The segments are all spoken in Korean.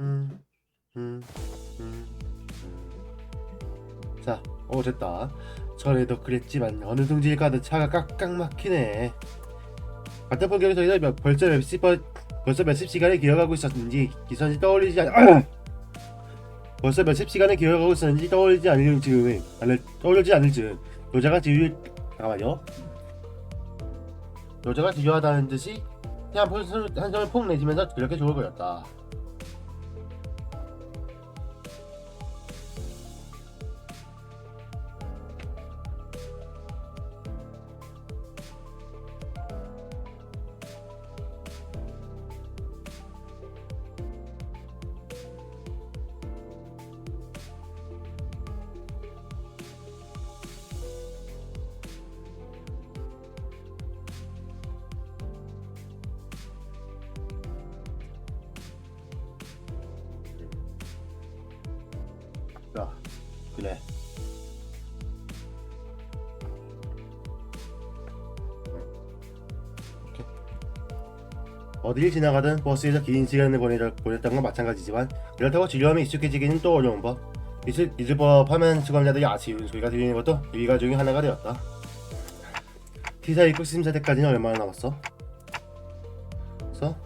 음, 음, 음, 음. 자, 오 됐다. 전에도 그랬지만 어느 둥지를 가도 차가 깍깍 막히네. 같은 풍경에서 벌써 몇십 번, 벌써 몇십 시간을 기어가고 있었는지 기선이 떠올리지 않. 벌써 몇십 시간을 기어가고 있었는지 떠올리지 않을 즈음에 않을 떠올리지 않을 즈음 여자가 지휘 잠깐만요. 여자가 지휘하다는 듯이 그냥 한 점을 폭 내지면서 그렇게 좋을 거였다. 자, 그래. 오케이. 어딜 지나가든 버스에서 긴 시간을 보내려, 보냈던 건 마찬가지지만 그렇다고 지루함에 익숙해지기는 또 어려운 법 잊을, 잊을 법하면 수감자들이 아쉬운 소리가 들리는 것도 유의가 중에 하나가 되었다 티사 입국 심사 때까지는 얼마나 남았어? 그래서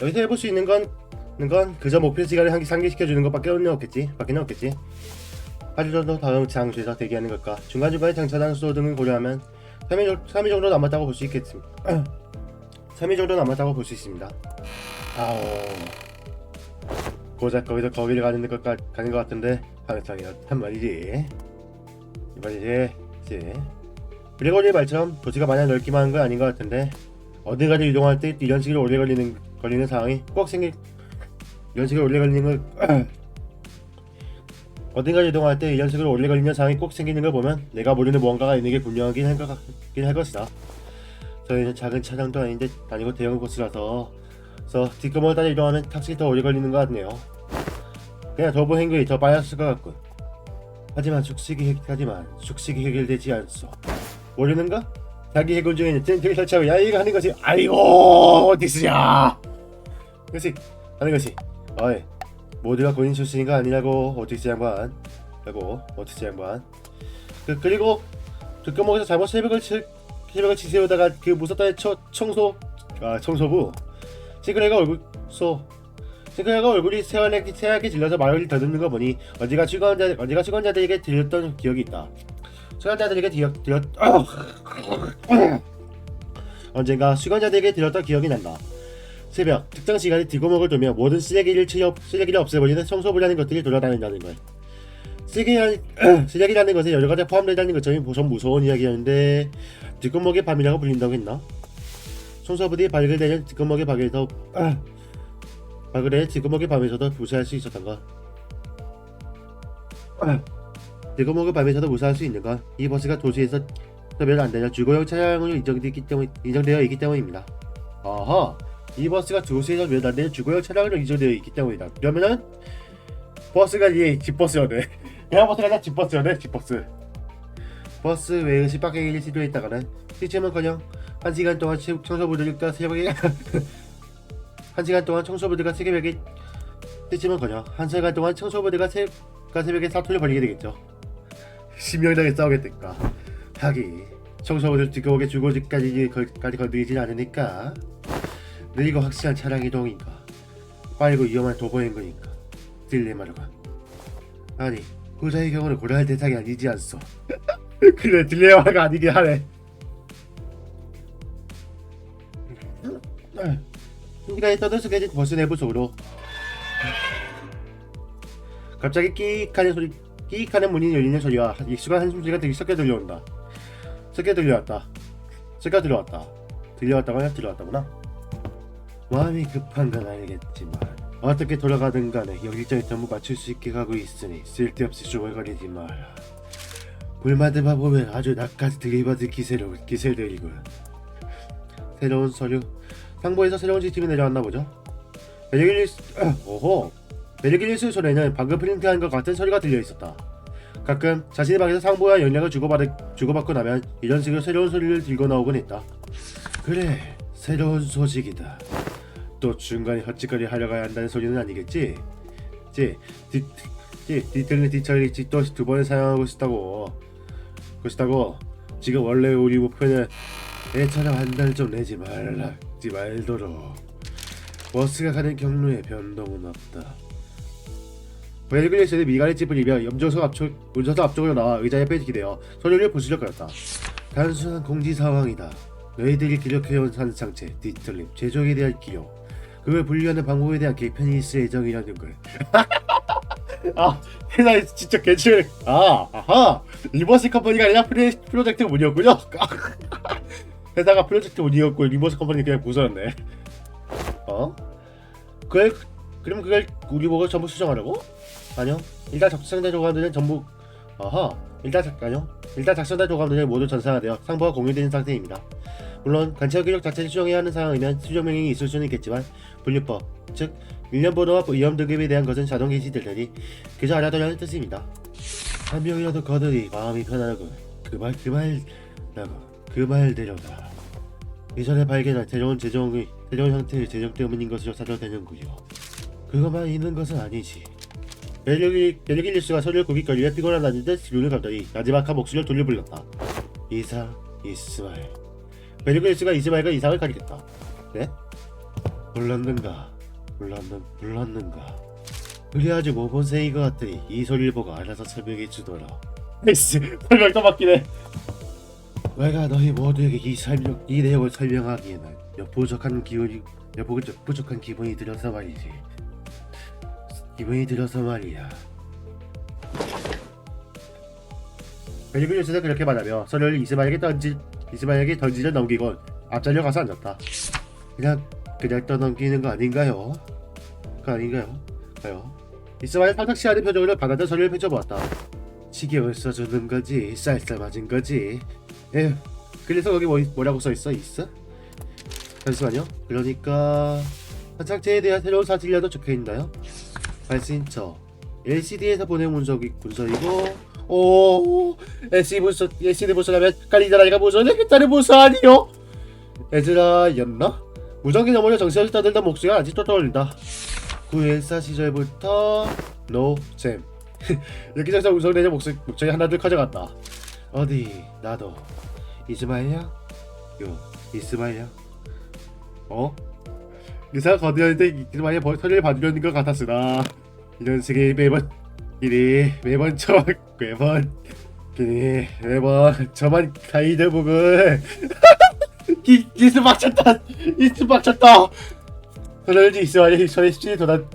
여기서 해볼 수 있는 건, 건 그저 목표 시간을 한- 상기시켜주는 것밖에 없겠지 밖에는 없겠지 하루라도 다음 장소에서 대기하는 것과 중간중간에 장차단 수도 등을 고려하면 3일, 정- 3일 정도 남았다고 볼 수 있겠습니다. 3일 정도 남았다고 볼 수 있습니다. 아오. 고작 거기서 거기를 가는 것, 같- 가는 것 같은데 항상이었단 말이지. 이번이지. 이제. 그레고리 말처럼 도시가 마냥 넓기만 한 건 아닌 것 같은데 어디가를 이동할 때 이런 식으로 오래 걸리는 걸리는 상황이 꼭 생길 이런 식으로 오래 걸리는 걸 어딘가 이동할 때 이런 식으로 오래 걸리는 상황이 꼭 생기는 걸 보면 내가 모르는 무언가가 있는 게 분명하긴 할, 것이다. 저희는 작은 차량도 아닌데 다니고 대형 코스라서 그래서 뒷검을 따라 이동하면 탑승이 더 오래 걸리는 것 같네요. 그냥 도보 행동이 더 빨랐을 것 같군. 하지만 숙식이 해, 하지만 숙식이 해결되지 않소. 모르는가? 자기 해군 중에는 텐트를 설치하고 야이가 하는 것이 아이고 어디스야. 그것이 하는 것이 어이 모두가 본인 출신인가 아니라고 오티스 양반. 라고 오티스 양반. 그, 그리고 득검목에서 잘못 새벽을 치, 새벽을 치세우다가 그 무섭다의 초, 청소 아 청소부. 시그레가 얼굴 소. 시그레가 얼굴이 새하얗게, 새하얗게 질려서 말을 더듬는 거 보니 어디가 직원자 어디가 직원자들에게 들렸던 기억이 있다. 직원자들에게 들렸 들렸 언젠가 직원자들에게 들렸던 기억이 난다 새벽 특정 시간에 뒷구멍을 돌며 모든 쓰레기를 치려, 쓰레기를 없애버리는 청소부라는 것들이 돌아다닌다는 것. 쓰레기라는, 것에 여러 가지 포함되다는 것처럼 좀 무서운 이야기였는데 뒷구멍의 밤이라고 불린다고 했나? 청소부들이 발굴되는 뒷구멍의 밤에서 발굴해 뒷구멍의 밤에서도 무사할 수 있었던 것. 뒷구멍의 밤에서도 무사할 수 있는 것. 이 버스가 도시에서 면안 되는 주거용 차량으로 인정되어 있기 때문입니다. 아하. 이 버스가 안 되는 주거용 차량으로 인정되어 있기 때문이다. 그러면은 버스가 이 집버스였네. 그냥 버스가 아니라 집버스였네. 집버스. 버스 외의 시박행위를 시도했다가는 시체는커녕 한 시간 동안 치- 청소부들과 새벽에 한 시간 동안 청소부들과 새벽에 시체는커녕 한 시간 동안 청소부들과 새, 가 새벽에 사투를 벌이게 되겠죠. 심령당에 싸우겠다니까. 하기 청소부들 뒷거목에 주거지까지 까지 건드리진 않으니까. 느리고 확실한 차량 이동인가? 빠르고 위험한 도보인 거니까 딜레마로가. 아니 후자의 경우는 고려할 대상이 아니지 않소. 그래 딜레마가 아니긴 하네. 시간이 떠들썩해진 버스 내 부 속으로. 갑자기 끼익하는 소리 끼익하는 문이 열리는 소리와 익숙한 한숨소리가 되게 섞여 들려온다. 섞여 들려왔다. 섞여 들어왔다. 들려왔다고 아니라 들어왔다구나 마음이 급한 건 알겠지만 어떻게 돌아가든 간에 여기저기 전부 맞출 수 있게 가고 있으니 쓸데없이 조물거리지 마라. 불만들 봐보면 아주 나까지 들이받을 기세로 기세들이군. 새로운 서류? 상부에서 새로운 지침이 내려왔나 보죠? 매력일리스 오호. 매력일리스 소리에는 방금 프린트한 것 같은 소리가 들려 있었다. 가끔 자신의 방에서 상부와 연락을 주고받을, 주고받고 나면 이런 식으로 새로운 소리를 들고 나오곤 했다. 그래 새로운 소식이다 또 중간에 헛짓거리 하려고 한다는 소리는 아니겠지? 지, 디, 디, 디틀리 디처리 또두 번을 사용하고 싶다고. 그렇다고. 지금 원래 우리 목표는 애처럼 한달좀 내지 말라 지 말도록. 버스가 가는 경로에 변동은 없다. 벨그리스의 미간의 찝을 입며 염정석 앞쪽 운전석 앞쪽으로 나와 의자에 빼기되어 소리를 부수려 거렸다. 단순한 공지 상황이다. 너희들이 기록해온 산상체 디틀립 제조에 대한 기록 그걸 분류하는 방법에 대한 개편이 있을 예정이라는 걸 아, 회사에 진짜 개출. 아, 아하. 리버스 컴퍼니가 아니라 프레, 프로젝트 운이었군요. 회사가 프로젝트 운이었고 리버스 컴퍼니 그냥 부서졌네. 어? 그걸 그럼 그걸 우리 보고 전부 수정하라고? 아니요. 일단 작성된 조감들은 전부 아하. 일단 작 아니요. 일단 작성된 조감들은 모두 전산화되어 상부가 공유되는 상태입니다. 물론 관찰 기록 자체를 수정해야 하는 상황이면 수정 명령이 있을 수는 있겠지만 분류법 즉 일련 번호와 위험 등급에 대한 것은 자동 게시될 테니 그저 알아두라는 뜻입니다. 한 명이라도 거들이 마음이 편하고 그말 그말 라고 그 말대로다. 이전에 발견한 새로운 재정의 새로운 형태의 재정 때문인 것으로 사도되는구요. 그것만 있는 것은 아니지. 벨리기 벨리기리스가 서류를 고깃거리에 피곤하다는 듯 눈을 감더니 마지막 한 목소리를 돌려 불렀다. 이사 이스마엘. 벨리기리스가 이스마엘과 이상을 가리켰다. 네? 몰랐는가? 몰랐는 몰랐는가? 그리 아주 모본생이 것 같으니 이 소리를 보고 알아서 설명해 주더라. 에이씨 설명 또 바뀌네. 내가 너희 모두에게 이 설명 이 내용을 설명하기에는 몇 부족한 기분이 몇 부족, 부족한 기분이 들어서 말이지. 기분이 들어서 말이야. 벨리그리스가 그렇게 말하며 서류를 이스마에게 던지 이스마에게 던지려 넘기곤 앞자리로 가서 앉았다. 그냥 그냥 떠넘기는 거 아닌가요? 그 아닌가요? 가요. 이스마엘 상탁치 않은 표정으로 바닥에 서류를 펼쳐보았다. 시계를 써주는 거지, 쌀쌀 맞은 거지. 에휴, 그래서 거기 뭐, 뭐라고 써있어? 있어? 잠시만요. 그러니까 한창체에 대한 새로운 사실이라도 적혀있나요? 발신처 LCD에서 보낸 문서기, 문서이고 오 문서, LCD 문서라면 깔리자라니까 문서는 그따는 문서 아니요? 에즈라였나? 무전기 너머로 정신을 떠들던 목소리가 아직도 떠올린다. 구엘사 시절부터 노잼 여기저기서 우성대자 목소리 목소리 하나둘 커져갔다. 어디 나도 이스마일이야? 요 이스마일이야? 어? 의사가 거대한데 이스마일의 버터를 받으려는 것 같았으나 이런 식의 매번 이리 매번 저 매번 이리 매번 저만 가이드 부분 이 이스 막쳤다. 이스 막쳤다. 그러지 이스마일이 저의 시신이 도난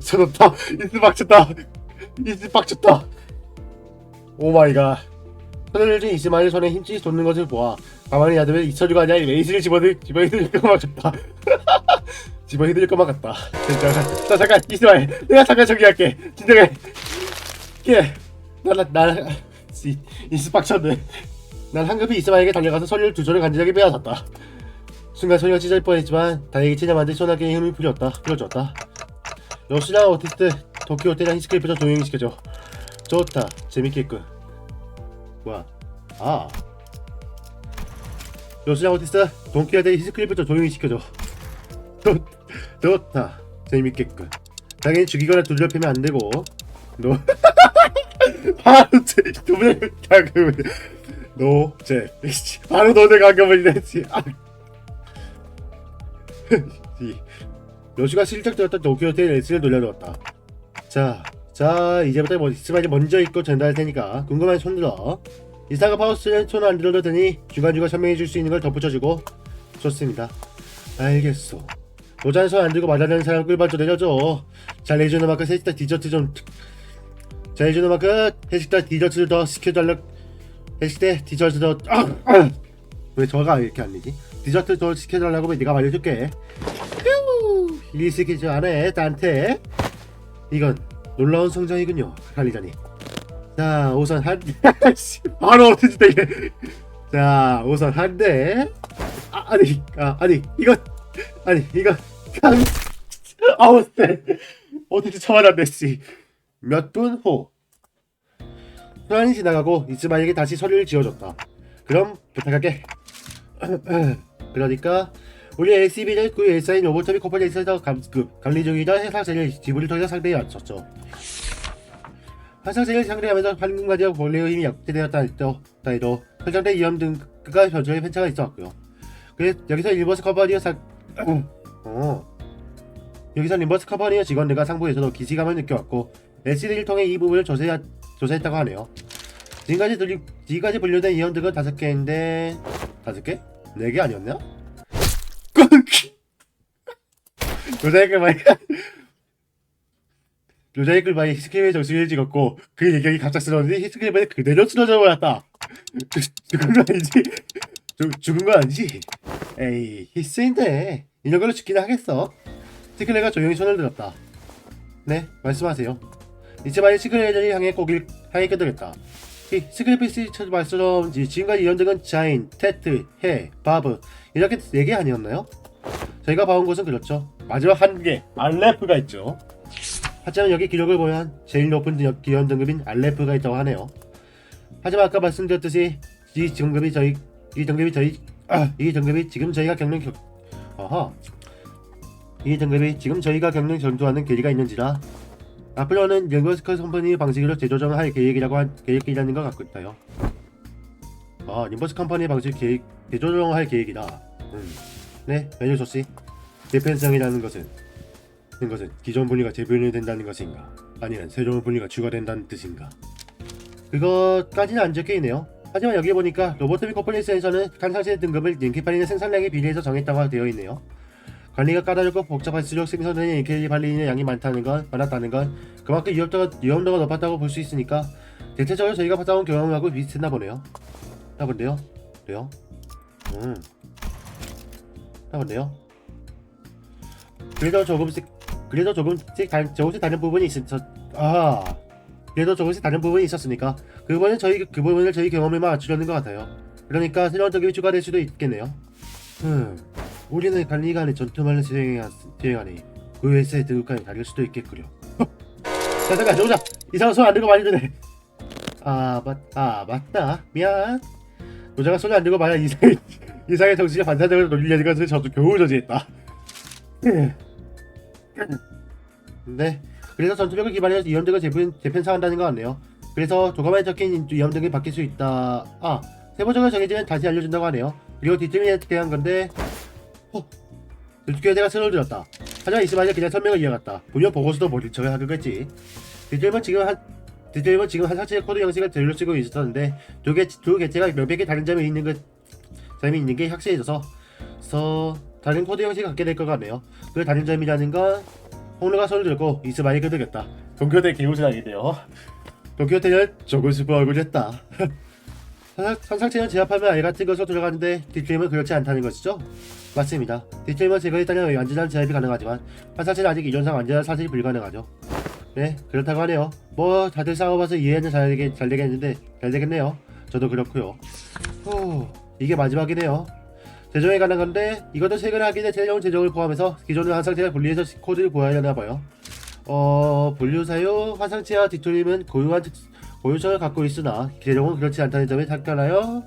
저렇다 이스 막쳤다. 이스 막쳤다. 오마이갓. 쥔 이스마일 손에 힘줄이 돋는 것을 보아. 가만히 놔두면 이철이가 아니라 레이스를 집어들 집어들. 것만 같다 집어들 것만 같다. 진짜 자 잠깐 이스마일 내가 잠깐 저기 할게. 진정해. 예 나나 이스 빡쳤네 난 한급히 이스마일에게 달려가서 소리를 두 손을 간지나게 빼앗았다. 순간 소리가 찢어질 뻔했지만 다행히 치자만데 소나기에 힘을 풀었다 풀어줬다. 요시랑 오티스트 도쿄 호텔이랑 히스크리프트 조용히 시켜줘. 좋다 재밌겠군 뭐야 아. 요시랑 오티스트 도쿄 호텔 히스크리프트 조용히 시켜줘 좋, 좋다 재밌겠군 당연히 죽이거나 두드려패면 안되고 너 바로 제 두분의 가금을 노제 바로 너네 가금을 내지 아. 이 요시가 실적 되었던 도쿄 호텔 S를 돌려놓았다. 자, 자 이제부터 뭐 이스마일이 먼저 읽고 전달할 테니까 궁금한 손 들어. 이사가 파우스는 손을 안 들어도 되니 중간중간 설명해 줄 수 있는 걸 덧붙여주고 좋습니다. 알겠소. 모자는 손안 들고 맞아내는 사람 좀 내려줘. 잘 해주는 만큼 회식다 디저트 좀. 잘 해주는 만큼 회식다 디저트를 더 시켜달라. 때 디저트 더. 아, 아. 왜 저가 이렇게 안 되지? 디저트 더 시켜달라고 네가 말해줄게. 휴, 리스키지 않아, 나한테. 이건 놀라운 성장이군요, 관리자님. 자, 우선 한, 씨, 바로 어떻게 되게. 자, 우선 한 대. 아, 아니, 아, 아니, 이건, 아니, 이건, 강, 아우, 쎄. 어떻게 처맞았네, 씨. 몇분 후. 소란이 지나가고 이스마에게 다시 서류를 지어줬다. 그럼 부탁할게. 그러니까 우리 LCB는 그 S인 로보토미 코퍼레이션에서 감, 그, 관리 중이던 해상세를 지분을 통해서 상대에 맞췄죠. 해상세를 상대하면서 판금과지와 본래의 힘이 약화되었다 해도, 설정된 위험 등과 변조의 편차가 있었고요. 그래서 여기서 일버스 컴퍼니의 상... 어. 여기서 림버스 컴퍼니의 직원들과 상부에서도 기시감을 느껴왔고 LCD를 통해 이 부분을 조사, 조사했다고 하네요. 지금까지 들리, 지금까지 분류된 이형 등은 다섯 개인데 다섯 개? 네 개 아니었나? 로자이클 바이 로자이클 바이 히스크림의 정신을 찍었고 그 얘기가 갑작스러운데 히스크림은 그대로 쓰러져 버렸다. 죽- 죽은 거 아니지? 죽, 죽은 거 아니지? 에이 히스인데 이런 걸로 죽기는 하겠어. 시클레가 조용히 손을 들었다. 네 말씀하세요. 이츠바이 시클레를 향해 고기를 향해. 이 스크래피스 말처럼 지금까지 연등은 자인, 테트, 해, 바브 이렇게 네 개 아니었나요? 저희가 봐온 것은 그렇죠. 마지막 한 개, 알레프가 있죠. 하지만 여기 기록을 보면 제일 높은 기원 등급인 알레프가 있다고 하네요. 하지만 아까 말씀드렸듯이 이 등급이 저희 이 등급이 저희 아, 이 등급이 지금 저희가 겪는 격 아하 이 등급이 지금 저희가 겪는 전투하는 계기가 있는지라 앞으로는 링거스커 컴퍼니 방식으로 재조정을 할 계획이라고 한 계획이라는 것 같고요. 아, 림버스 컴퍼니 방식 계획 재조정을 할 계획이다. 음. 네, 매니저 조씨. 재편성이라는 것은 이것은 기존 분리가 재분리된다는 것인가? 아니면 새로운 분리가 추가된다는 뜻인가? 그것까지는 안 적혀 있네요. 하지만 여기 보니까 로보토미 코퍼레이션에서는 칸상시의 등급을 링키팔리는 생산량에 비례해서 정했다고 되어 있네요. 관리가 까다롭고 복잡할수록 생산되는 발리인의 양이 많다는 건 많았다는 건 그만큼 위험도가, 위험도가 높았다고 볼 수 있으니까 대체적으로 저희가 받아온 경험하고 비슷했나 보네요. 나 본데요? 그래요? 음. 나 본데요? 그래도 조금씩 그래도 조금씩 다, 조금씩 다른 부분이 있었 아 그래도 조금씩 다른 부분이 있었으니까 그 부분은 저희 그 부분을 저희 경험에만 맞추려는 것 같아요. 그러니까 새로운 등급이 추가될 수도 있겠네요. 음. 우리는 관리관의 전투만을 수행하니 그 회사의 등급까지 다를 수도 있겠구려. 자 잠깐 저보자 이상한 소리 안 들고 많이 드네. 아, 맞, 아 맞다 미안. 노자가 손을 안 들고 말야 이상의 이상의 정신이 반사적으로 놀리려는 것을 저도 겨우 저지했다. 네. 그래서 전투력을 기반해서 이염등을 재편, 재편사한다는 것 같네요. 그래서 도감에 적힌 이염등이 바뀔 수 있다. 아, 세부적으로 정해지면 다시 알려준다고 하네요. 그리고 뒤쯤에 대한 건데, 어, 들투교대가 손을 들었다. 하지만 이스마일 그냥 설명을 이어갔다. 분명 보고서도 모른 척을 하겠지. 뒤틀은 지금 한 뒤틀은 지금 한 사체의 코드 형식을 들려 쓰고 있었는데 두 개 두 개체가 개 다른 점이 있는 것 점이 있는 게 확실해져서 서 다른 코드 형식을 갖게 될 것 같네요. 그 다른 점이라는 건 홍루가 손을 들고 이스마일 끄덕였다. 동교대 하겠네요. 동교대는 조금 슬퍼 얼굴했다. 산상체는 제압하면 알 같은 것으로 들어가는데 디트림은 그렇지 않다는 것이죠? 맞습니다. 디트림은 제거에 따른 완전한 제압이 가능하지만 환상체는 아직 이전상 완전한 사슬이 불가능하죠. 네, 그렇다고 하네요. 뭐 다들 싸워봐서 이해는 잘, 되게, 잘 되겠는데 잘 되겠네요. 저도 그렇고요. 후, 이게 마지막이네요. 제정에 관한 건데 이것도 최근에 하게 된 새로운 제정을 포함해서 기존의 환상체와 분리해서 코드를 보아야 봐요. 어, 분류 사유 환상체와 디트림은 고유한 특, 고유성을 갖고 있으나 재정은 그렇지 않다는 점에 탁가나요?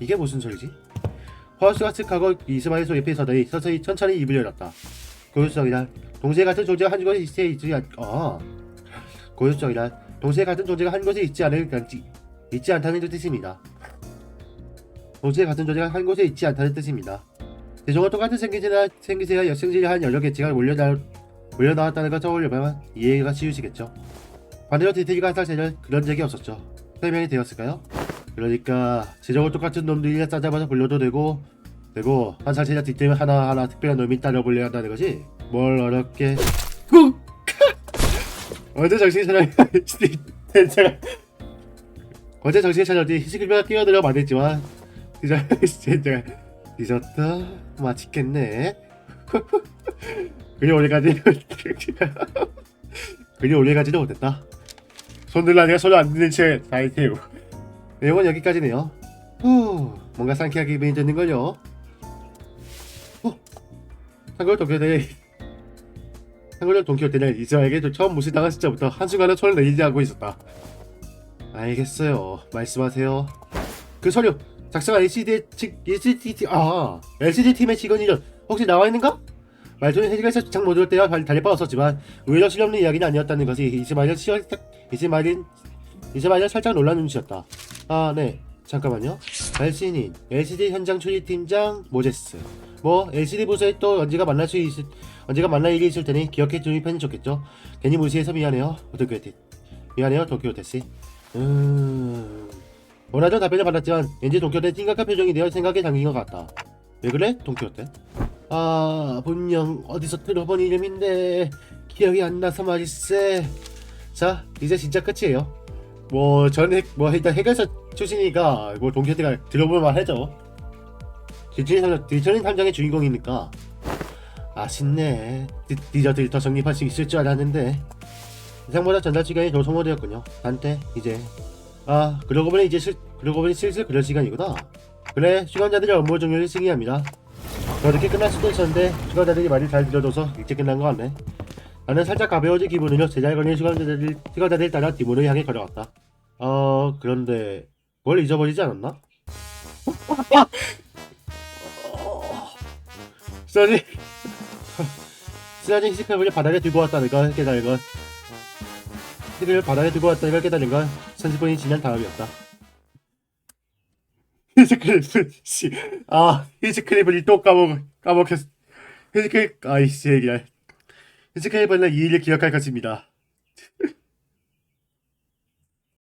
이게 무슨 소리지? 화우스가 측하고 이스마일 옆에 서더니 서서히 천천히 입을 열었다. 고유성이란 동시에 같은 존재가 한 곳에 있지 않... 어. 고유성이란 동시에 같은 존재가 한 곳에 있지 않을 있지 않다는 뜻입니다. 동시에 같은 존재가 한 곳에 있지 않다는 뜻입니다. 대종은 똑같은 생기세나 생기세가 역생질한 여러 개체가 몰려나 몰려나왔다는 걸 떠올려보면 이해가 쉬우시겠죠. 반대로 디테일가 한살체는 그런 적이 없었죠. 설명이 되었을까요? 그러니까 제정을 똑같은 놈들이 짜자마자 불려도 되고 되고 한살체나 디테일 하나하나 특별한 놈이 따려 불려야 한다는 것이 뭘 어렵게 후! 어제 정신 차려 제가 어제 정신 차렸더니 희식을비가 끼어들어 말했지만 진짜 잊었다 맛있겠네. 그리 오래가지. 그리 오래가지도 못했다. 손들라니가 손을 안 드는 채 다이테우 내용은 여기까지네요. 후 뭔가 상쾌하게 기분이 드는 걸요. 후 참고로 동교대 참고로 동교대는 이스라엘에게 처음 무시당한 시점부터 한순간에 손을 내리지 않고 있었다. 알겠어요. 말씀하세요. 그 서류 작성한 LCD 측 LCD 팀- 아 LCD 팀의 직원이죠. 혹시 나와 있는가? 말투는 해결해서 장 모드를 때와 달리빠졌었지만 의외로 실없는 이야기는 아니었다는 것이 이스마일 시어 이스마일인 이스마일 살짝 놀란 눈치였다. 아 네. 잠깐만요. 발신인 LCD 현장 추리팀장 모제스. 뭐 LCD 부서에 또 언제가 만날 수 있을 언제가 만날 일이 있을 테니 기억해 주는 편이 좋겠죠. 괜히 무시해서 미안해요. 도쿄테 미안해요 도쿄테씨. 음 원하던 답변을 받았지만 왠지 도쿄테 심각한 표정이 되어 생각에 잠긴 것 같다. 왜 그래 도쿄테? 아 분명 어디서 들어본 이름인데 기억이 안 나서 말일세. 자 이제 진짜 끝이에요. 뭐 전에 뭐 일단 해결사 출신이니까 뭐 동키호테가 들어볼 만하죠. 디저린 탐정의 주인공이니까 아쉽네. 디, 디저트를 더 정립할 수 있을 줄 알았는데 예상보다 전달 시간이 더 소모되었군요. 단테 이제 아 그러고 보니 이제 슬 그러고 보니 슬슬 그럴 시간이구나. 그래 시간자들의 업무 종료를 승인합니다. 그렇게 끝날 수도 있었는데 시간자들이 말을 잘 들어줘서 일찍 끝난 것 같네. 나는 살짝 가벼워진 기분으로 제자리 걸린 시간자들 시간자들 따라 뒷문을 향해 걸어갔다. 어 그런데 뭘 잊어버리지 않았나? 쓰러진 쓰러진 히스크랩을 바닥에 두고 왔다는 걸 깨달은 건 히스크랩을 바닥에 두고 왔다는 걸 깨달은 건 30분이 지난 다음이었다. 히스크랩을 씨 아 히스크랩을 또 까먹 까먹혔 히스크랩 아이씨 얘기야 히스크랩은 이 일을 기억할 것입니다.